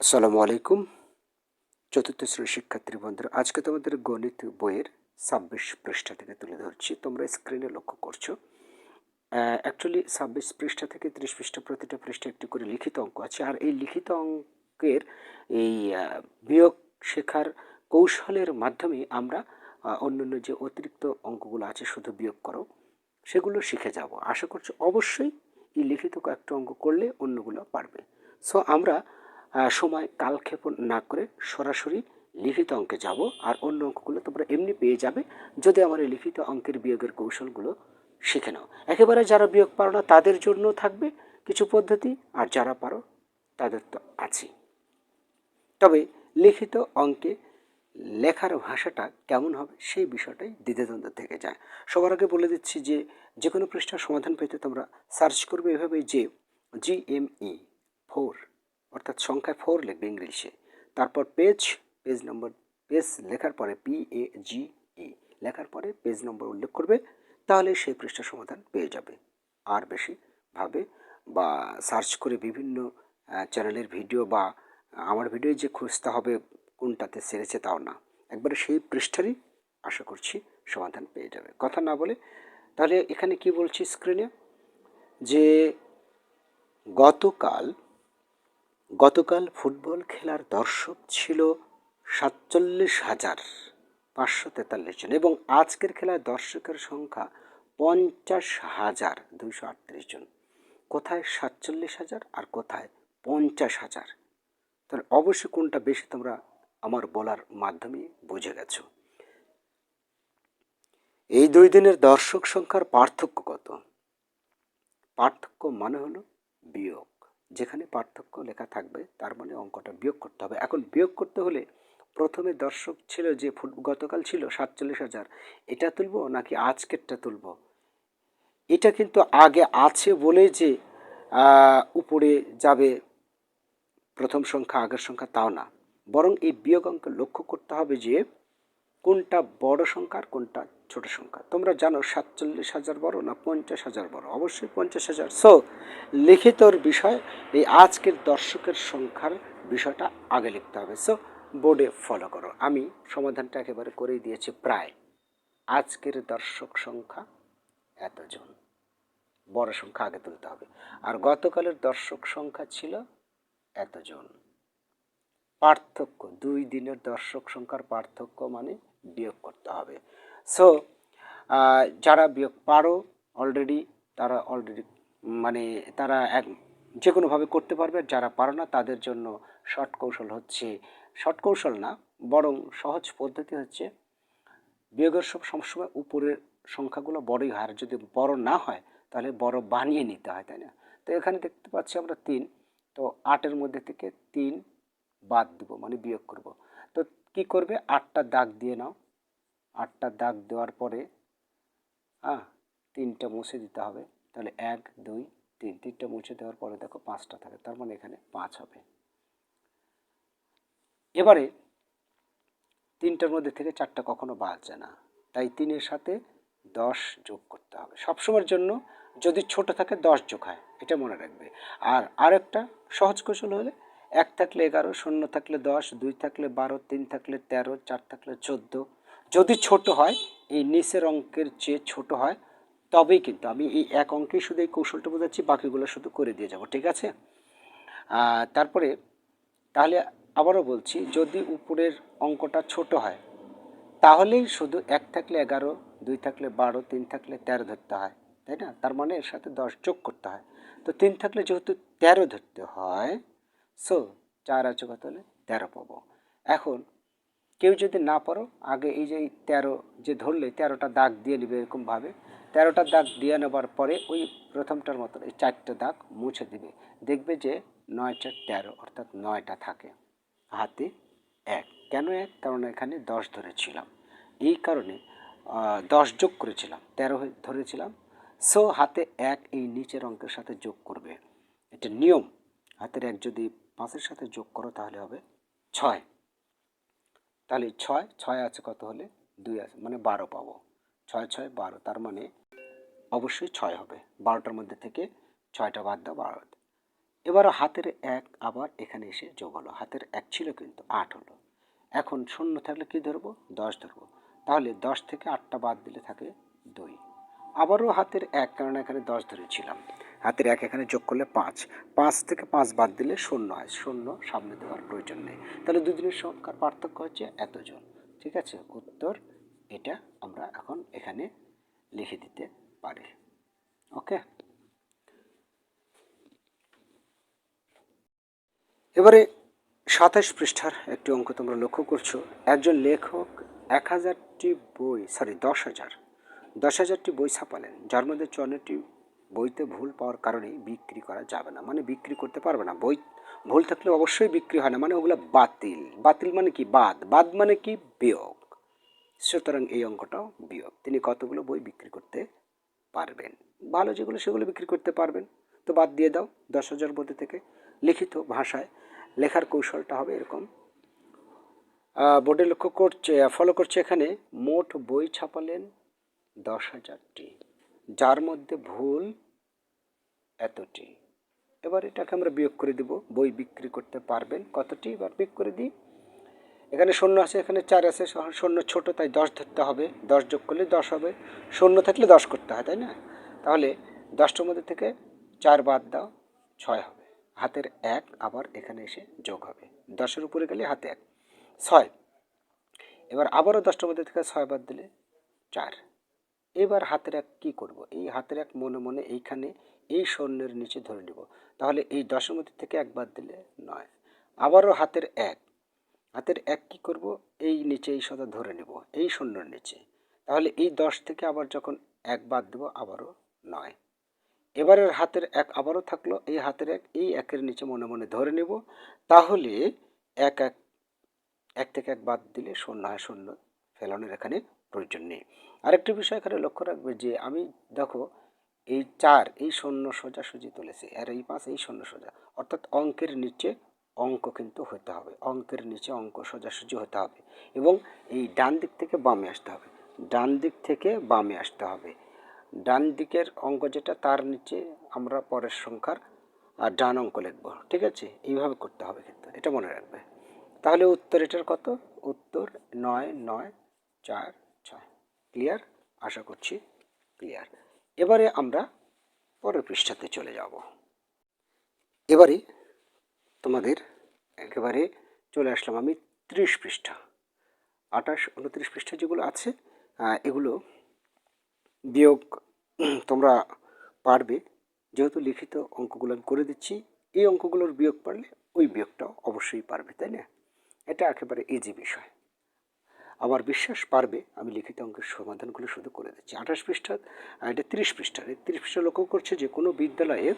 আসসালামু আলাইকুম। চতুর্থ শ্রেণির শিক্ষার্থী বন্ধুরা, আজকে তোমাদের গণিত বইয়ের ছাব্বিশ পৃষ্ঠা থেকে তুলে ধরছি। তোমরা স্ক্রিনে লক্ষ্য করছ। অ্যাকচুয়ালি ছাব্বিশ পৃষ্ঠা থেকে ত্রিশ পৃষ্ঠা প্রতিটা পৃষ্ঠা একটি করে লিখিত অঙ্ক আছে। আর এই লিখিত অঙ্কের এই বিয়োগ শেখার কৌশলের মাধ্যমে আমরা অন্যান্য যে অতিরিক্ত অঙ্কগুলো আছে শুধু বিয়োগ করো, সেগুলো শিখে যাব। আশা করছি অবশ্যই এই লিখিত কয়েকটা অঙ্ক করলে অন্যগুলো পারবে। সো আমরা সময় কালক্ষেপণ না করে সরাসরি লিখিত অঙ্কে যাব। আর অন্য অঙ্কগুলো তোমরা এমনি পেয়ে যাবে যদি আমার এই লিখিত অঙ্কের বিয়োগের কৌশলগুলো শিখে নাও। একেবারে যারা বিয়োগ পারো না, তাদের জন্য থাকবে কিছু পদ্ধতি, আর যারা পারো, তাদের তো আছেই। তবে লিখিত অঙ্কে লেখার ভাষাটা কেমন হবে সেই বিষয়টাই দ্বিধাদ্বন্দ্ব থেকে যায়। সবার আগে বলে দিচ্ছি যে যে কোনো পৃষ্ঠার সমাধান পেতে তোমরা সার্চ করবে এভাবে যে জিএমই ফোর অর্থাৎ সংখ্যায় ফোর লিখবে ইংলিশে তারপর পেজ পেজ নম্বর পেজ লেখার পরে পি এ জি ই লেখার পরে পেজ নম্বর উল্লেখ করবে, তাহলে সেই পৃষ্ঠার সমাধান পেয়ে যাবে। আর বেশি ভাবে বা সার্চ করে বিভিন্ন চ্যানেলের ভিডিও বা আমার ভিডিও যে খুঁজতে হবে, কোনটাতে সেরেছে তাও না। একবারে সেই পৃষ্ঠারই আশা করছি সমাধান পেয়ে যাবে। কথা না বলে তাহলে এখানে কি বলছি স্ক্রিনে যে গতকাল গতকাল ফুটবল খেলার দর্শক ছিল সাতচল্লিশ হাজার পাঁচশো তেতাল্লিশ জন এবং আজকের খেলায় দর্শকের সংখ্যা পঞ্চাশ হাজার দুইশো আটত্রিশ জন। কোথায় সাতচল্লিশ হাজার আর কোথায় পঞ্চাশ হাজার? তাহলে অবশ্যই কোনটা বেশি তোমরা আমার বলার মাধ্যমে বুঝে গেছো। এই দুই দিনের দর্শক সংখ্যার পার্থক্য কত? পার্থক্য মানে হলো বিয়োগ। যেখানে পার্থক্য লেখা থাকবে, তার মানে অঙ্কটা বিয়োগ করতে হবে। এখন বিয়োগ করতে হলে প্রথমে দর্শক ছিল যে ফুট, গতকাল ছিল সাতচল্লিশ হাজার, এটা তুলবো নাকি আজকেরটা তুলবো? এটা কিন্তু আগে আছে বলে যে উপরে যাবে প্রথম সংখ্যা, আগের সংখ্যা তাও না। বরং এই বিয়োগ অঙ্ক লক্ষ্য করতে হবে যে কোনটা বড় সংখ্যা আর কোনটা ছোট সংখ্যা। তোমরা জানো সাতচল্লিশ হাজার বড় না পঞ্চাশ হাজার বড়? অবশ্যই পঞ্চাশ হাজার। সো লিখিতর বিষয়, এই আজকের দর্শকের সংখ্যার বিষয়টা আগে লিখতে হবে। সো বোর্ডে ফলো করো। আমি সমাধানটা একেবারে করেই দিয়েছি প্রায়। আজকের দর্শক সংখ্যা এতজন। বড় সংখ্যা আগে তুলতে হবে। আর গতকালের দর্শক সংখ্যা ছিল এতজন। পার্থক্য, দুই দিনের দর্শক সংখ্যার পার্থক্য মানে বিয়োগ করতে হবে। সো যারা বিয়োগ পারো অলরেডি তারা অলরেডি মানে তারা এক যে কোনোভাবে করতে পারবে যারা পারো না, তাদের জন্য শর্ট কৌশল হচ্ছে শর্ট কৌশল না, বরং সহজ পদ্ধতি হচ্ছে, বিয়োগের সব সবসময় উপরের সংখ্যাগুলো বড়ই হয় যদি বড় না হয়, তাহলে বড় বানিয়ে নিতে হয়, তাই না? তো এখানে দেখতে পাচ্ছি আমরা তিন, তো আটের মধ্যে থেকে তিন বাদ দিব মানে বিয়োগ করব। তো কি করবে? আটটা দাগ দিয়ে নাও। আটটা দাগ দেওয়ার পরে হ্যাঁ তিনটা মুছে দিতে হবে। তাহলে এক, দুই, তিন, তিনটা মুছে দেওয়ার পরে দেখো পাঁচটা থাকে, তার মানে এখানে পাঁচ হবে। এবারে তিনটার মধ্যে থেকে চারটা কখনো বাদ যায় না। তাই তিনের সাথে দশ যোগ করতে হবে। সবসময়ের জন্য যদি ছোট থাকে, দশ যোগ হয়, এটা মনে রাখবে। আর আরেকটা সহজ কৌশল হলে, এক থাকলে এগারো, শূন্য থাকলে দশ, দুই থাকলে বারো, তিন থাকলে তেরো, চার থাকলে চোদ্দ যদি ছোট হয়, এই নিচের অঙ্কের চেয়ে ছোট হয়, তবেই কিন্তু আমি এই এক অঙ্কেই শুধু এই কৌশলটা বোঝাচ্ছি, বাকিগুলো শুধু করে দিয়ে যাব, ঠিক আছে? তারপরে, তাহলে আবারও বলছি, যদি উপরের অঙ্কটা ছোট হয়, তাহলেই শুধু এক থাকলে এগারো, দুই থাকলে বারো, তিন থাকলে তেরো ধরতে হয়, তাই না? তার মানে এর সাথে দশ যোগ করতে হয়। তো তিন থাকলে যেহেতু তেরো ধরতে হয় সো চার আছে কত হলে? তেরো পাবো। এখন কেউ যদি না পারো, আগে এই যে তেরো যে ধরলে, তেরোটা দাগ দিয়ে নেবে এরকমভাবে তেরোটা দাগ দিয়ে নেবার পরে ওই প্রথমটার মতো এই চারটে দাগ মুছে দিবে। দেখবে যে নয়টা তেরো, অর্থাৎ নয়টা থাকে। হাতে এক। কেন এক? কারণ এখানে দশ ধরেছিলাম। এই কারণে দশ যোগ করেছিলাম, তেরো ধরেছিলাম। সো, হাতে এক এই নিচের অঙ্কের সাথে যোগ করবে। এটা নিয়ম। হাতের এক যদি পাঁচের সাথে যোগ করো তাহলে হবে ছয়। তাহলে ছয় ছয় আছে কত হলে? দুই আছে মানে বারো পাবো। ছয় ছয়, বারো, তার মানে অবশ্যই ছয় হবে। বারোটার মধ্যে থেকে ছয়টা বাদ দাও, বারো এবার হাতের এক আবার এখানে এসে যোগ হলো। হাতের এক ছিল কিন্তু আট হলো। এখন শূন্য থাকলে কি ধরবো? দশ ধরবো। তাহলে দশ থেকে আটটা বাদ দিলে থাকে দুই। আবারও হাতের এক, কারণ এখানে দশ ধরেছিলাম। হাতের এক এখানে যোগ করলে পাঁচ। পাঁচ থেকে পাঁচ বাদ দিলে শূন্য হয়। শূন্য সামনে দেওয়ার প্রয়োজন নেই। তাহলে দুদিনের সংখ্যার পার্থক্য হচ্ছে এতজন। ঠিক আছে? উত্তর এটা আমরা এখন এখানে লিখে দিতে পারি। ওকে? এবারে সাতাশ পৃষ্ঠার একটি অঙ্ক তোমরা লক্ষ্য করছ। একজন লেখক এক হাজারটি বই সরি দশ হাজার, দশ হাজারটি বই ছাপালেন, যার মধ্যে চুয়ান্নটি বইতে ভুল পাওয়ার কারণে বিক্রি করা যাবে না। মানে বিক্রি করতে পারবে না। বই, ভুল থাকলে অবশ্যই বিক্রি হয় না। মানে ওগুলো বাতিল। বাতিল মানে কি? বাদ। বাদ মানে কি? বিয়োগ। সুতরাং এই অঙ্কটাও বিয়োগ। তিনি কতগুলো বই বিক্রি করতে পারবেন? ভালো যেগুলো, সেগুলো বিক্রি করতে পারবেন। তো বাদ দিয়ে দাও। দশ হাজার মধ্যে থেকে লিখিত ভাষায় লেখার কৌশলটা হবে এরকম। বোর্ডে লক্ষ্য করছে ফলো করছে এখানে, মোট বই ছাপালেন দশ হাজারটি। যার মধ্যে ভুল এতটি। এবার এটাকে আমরা বিয়োগ করে দিব। বই বিক্রি করতে পারবেন কতটি? এবার বিয়োগ করে দিই। এখানে শূন্য আছে, এখানে চার আছে, শূন্য ছোট, তাই দশ ধরতে হবে। দশ যোগ করলে দশ হবে। শূন্য থাকলে দশ করতে হয়, তাই না? তাহলে দশটার মধ্যে থেকে চার বাদ দাও, ছয় হবে। হাতের এক আবার এখানে এসে যোগ হবে। দশের উপরে গেলে হাতে এক। ছয়। এবার আবারও দশটার মধ্যে থেকে ছয় বাদ দিলে চার। এবার হাতের এক কী করব? এই হাতের এক মনে মনে এইখানে এই শূন্যের নিচে ধরে নেব। তাহলে এই দশমতি থেকে এক বাদ দিলে নয়। আবারও হাতের এক। হাতের এক কী করব? এই নিচে এই সদা ধরে নেব, এই শূন্যর নিচে। তাহলে এই দশ থেকে আবার যখন এক বাদ দেব, আবারও নয়। এবারের হাতের এক আবারও থাকল, এই হাতের এক, এই একের নিচে মনে মনে ধরে নেব। তাহলে এক এক এক থেকে এক বাদ দিলে শূন্য হয় শূন্য। ফেলানোর এখানে প্রয়োজন নেই। আরেকটি বিষয় এখানে লক্ষ্য রাখবে যে আমি, দেখো, এই চার, এই শূন্য সোজাসুজি তুলেছে, আর এই পাঁচ, এই শূন্য সোজা। অর্থাৎ অঙ্কের নিচে অঙ্ক কিন্তু হতে হবে, অঙ্কের নিচে অঙ্ক সোজাসুজি হতে হবে এবং এই ডান দিক থেকে বামে আসতে হবে। ডান দিক থেকে বামে আসতে হবে। ডান দিকের অঙ্ক যেটা, তার নিচে আমরা পরের সংখ্যার আর ডান অঙ্ক লিখব, ঠিক আছে? এইভাবে করতে হবে কিন্তু, এটা মনে রাখবে। তাহলে উত্তর এটার কত? উত্তর নয় নয়, চার ক্লিয়ার আশা করছি ক্লিয়ার এবারে আমরা পরের পৃষ্ঠাতে চলে যাব। এবারে তোমাদের একেবারে চলে আসলাম আমি ত্রিশ পৃষ্ঠা। আঠাশ, উনত্রিশ পৃষ্ঠা যেগুলো আছে এগুলো বিয়োগ তোমরা পারবে। যেহেতু লিখিত অঙ্কগুলো আমি করে দিচ্ছি, এই অঙ্কগুলোর বিয়োগ পারলে ওই বিয়োগটাও অবশ্যই পারবে, তাই না? এটা একেবারে ইজি বিষয়। আমার বিশ্বাস পারবে, আমি লিখিত অঙ্কের সমাধানগুলো শুধু করে দিচ্ছি। আঠাশ পৃষ্ঠা এটা তিরিশ পৃষ্ঠার। এই তিরিশ পৃষ্ঠা লক্ষ্য করছে যে কোনো বিদ্যালয়ে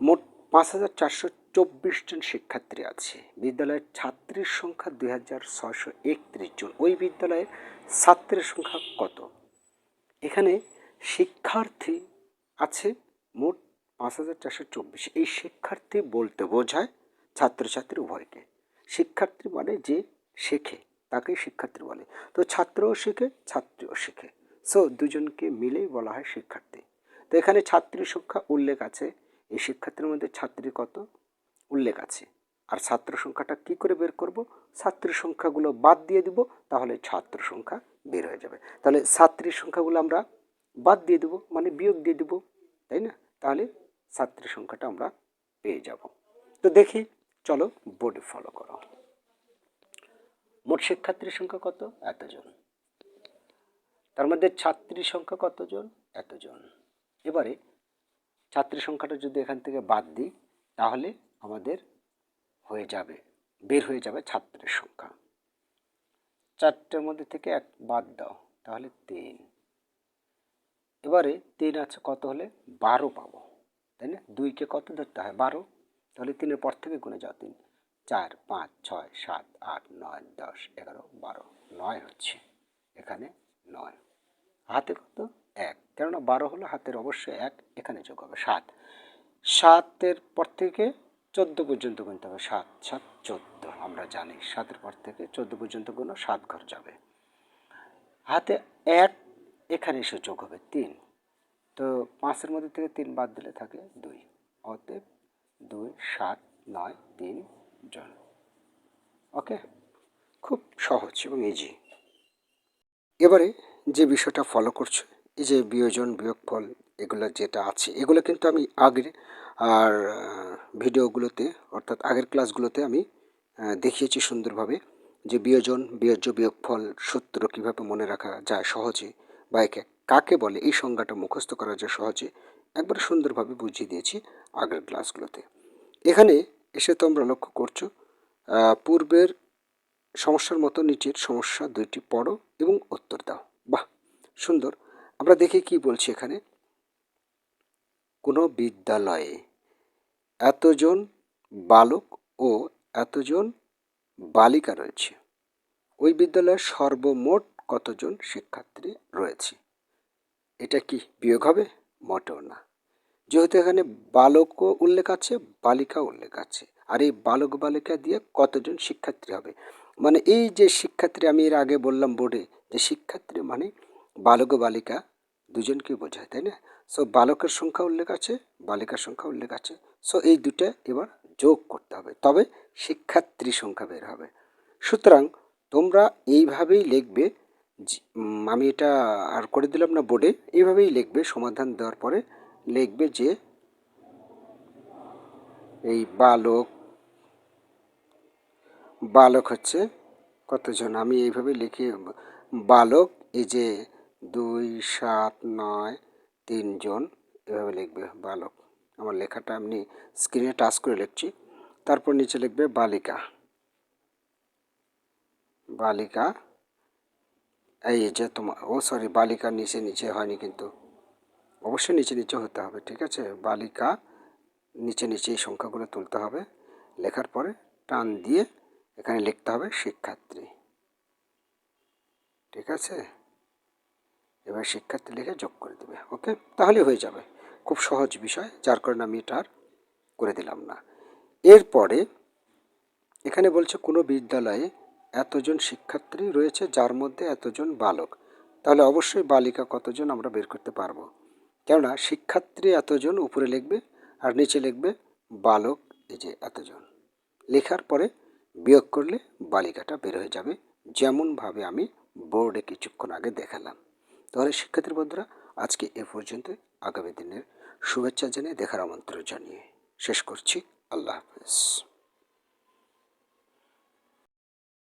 মোট পাঁচ হাজার চারশো চব্বিশ জন শিক্ষার্থী আছে। বিদ্যালয়ের ছাত্রীর সংখ্যা দুই হাজার ছয়শো একত্রিশ জন। ওই বিদ্যালয়ের ছাত্রের সংখ্যা কত? এখানে শিক্ষার্থী আছে মোট পাঁচ হাজার চারশো চব্বিশ। এই শিক্ষার্থী বলতে বোঝায় ছাত্রছাত্রী উভয়কে। শিক্ষার্থী মানে যে শেখে। তাকেই শিক্ষার্থী বলে। তো ছাত্রও শিখে, ছাত্রীও শিখে। সো দুজনকে মিলেই বলা হয় শিক্ষার্থী। তো এখানে ছাত্রী সংখ্যা উল্লেখ আছে। এই শিক্ষার্থীর মধ্যে ছাত্রী কত? উল্লেখ আছে। আর ছাত্র সংখ্যাটা কি করে বের করব? ছাত্রী সংখ্যাগুলো বাদ দিয়ে দিব, তাহলে ছাত্র সংখ্যা বের হয়ে যাবে। তাহলে ছাত্রীর সংখ্যাগুলো আমরা বাদ দিয়ে দেবো মানে বিয়োগ দিয়ে দেবো, তাই না? তাহলে ছাত্রী সংখ্যাটা আমরা পেয়ে যাব। তো দেখি, চলো বোর্ডে ফলো করো। মোট শিক্ষার্থীর সংখ্যা কত? এতজন। তার মধ্যে ছাত্রীর সংখ্যা কতজন? এতজন। এবারে ছাত্রী সংখ্যাটা যদি এখান থেকে বাদ দিই, তাহলে আমাদের হয়ে যাবে, বের হয়ে যাবে ছাত্রের সংখ্যা। চারটের মধ্যে থেকে এক বাদ দাও, তাহলে তিন। এবারে তিন আছে কত হলে? বারো পাবো। তাই না? দুইকে কত ধরতে হয়? বারো। তাহলে তিনের পর থেকে গুনে যাও তিন। চার, পাঁচ, ছয়, সাত, আট, নয়, দশ, এগারো, বারো, নয় হচ্ছে। এখানে নয়। হাতে কত? এক। কেননা বারো হলো হাতের অবশ্যই এক, এখানে যোগ হবে সাত। সাতের পর থেকে চোদ্দ পর্যন্ত গুনতে হবে সাত সাত, চোদ্দ। আমরা জানি সাতের পর থেকে চোদ্দ পর্যন্ত গুণ সাত ঘর যাবে। হাতে এক, এখানে এসে যোগ হবে তিন। তো পাঁচের মধ্যে থেকে তিন বাদ দিলে থাকে দুই। অতএব দুই, সাত, নয়, তিন ওকে? খুব সহজ এবং ইজি এবারে যে বিষয়টা ফলো করছ, এই যে বিয়োজন, বিয়োগফল, এগুলো যেটা আছে, এগুলো কিন্তু আমি আগের, আর ভিডিওগুলোতে, অর্থাৎ আগের ক্লাসগুলোতে আমি দেখিয়েছি সুন্দরভাবে যে বিয়োজন, বিয়োজ্য, বিয়োগফল সূত্র কীভাবে মনে রাখা যায় সহজে বা একে কাকে বলে, এই সংজ্ঞাটা মুখস্থ করা যায় সহজে, একবার সুন্দরভাবে বুঝিয়ে দিয়েছি আগের ক্লাসগুলোতে এখানে এসে তোমরা লক্ষ্য করছ পূর্বের সমস্যার মতো নিচের সমস্যা দুইটি পড়ো এবং উত্তর দাও। বাহ, সুন্দর। আমরা দেখি কি বলছি এখানে। কোনো বিদ্যালয়ে এতজন বালক ও এতজন বালিকা রয়েছে। ওই বিদ্যালয়ে সর্বমোট কতজন শিক্ষার্থী রয়েছে? এটা কি বিয়োগ হবে? মোটেও না। যেহেতু এখানে বালকও উল্লেখ আছে বালিকা উল্লেখ আছে। আর এই বালক বালিকা দিয়ে কতজন শিক্ষার্থী হবে? মানে এই যে শিক্ষার্থী, আমি এর আগে বললাম বোর্ডে যে শিক্ষার্থী মানে বালক বালিকা দুজনকে বোঝায়, তাই না? সো বালকের সংখ্যা উল্লেখ আছে, বালিকার সংখ্যা উল্লেখ আছে। সো এই দুটো এবার যোগ করতে হবে, তবে শিক্ষার্থী সংখ্যা বের হবে। সুতরাং তোমরা এইভাবেই লিখবে আমি এটা আর করে দিলাম না বোর্ডে এইভাবেই লিখবে, সমাধান দেওয়ার পরে লিখবে যে এই বালক বালক হচ্ছে, কতজন? আমি এইভাবে লিখি, বালক, এই যে দুই, সাত, নয়, তিনজন, এভাবে লিখবে বালক। আমার লেখাটা আমি স্ক্রিনে টাচ করে লিখছি, তারপর নিচে লিখবে বালিকা। বালিকা, এই যে তোমার ও সরি বালিকা নিচে নিচে হয়নি কিন্তু। অবশ্যই নিচে নিচে হতে হবে, ঠিক আছে? বালিকা, নিচে নিচে এই সংখ্যাগুলো তুলতে হবে। লেখার পরে টান দিয়ে এখানে লিখতে হবে শিক্ষার্থী। ঠিক আছে? এবার শিক্ষার্থী লিখে যোগ করে দেবে, ওকে? তাহলে হয়ে যাবে। খুব সহজ বিষয়, যার কারণে আমি এটা আর করে দিলাম না। এরপরে এখানে বলছে, কোনো বিদ্যালয়ে এতজন শিক্ষার্থী রয়েছে যার মধ্যে এতজন বালক। তাহলে অবশ্যই বালিকা কতজন আমরা বের করতে পারব? কেননা শিক্ষার্থী এতজন, উপরে লিখবে আর নিচে লিখবে বালক, এই যে এতজন। লেখার পরে বিয়োগ করলে বালিকাটা বের হয়ে যাবে। যেমনভাবে আমি বোর্ডে কিছুক্ষণ আগে দেখালাম। তাহলে শিক্ষার্থী বন্ধুরা, আজকে এ পর্যন্ত। আগামী দিনের শুভেচ্ছা জানিয়ে, দেখার আমন্ত্রণ জানিয়ে শেষ করছি। আল্লাহ হাফেজ।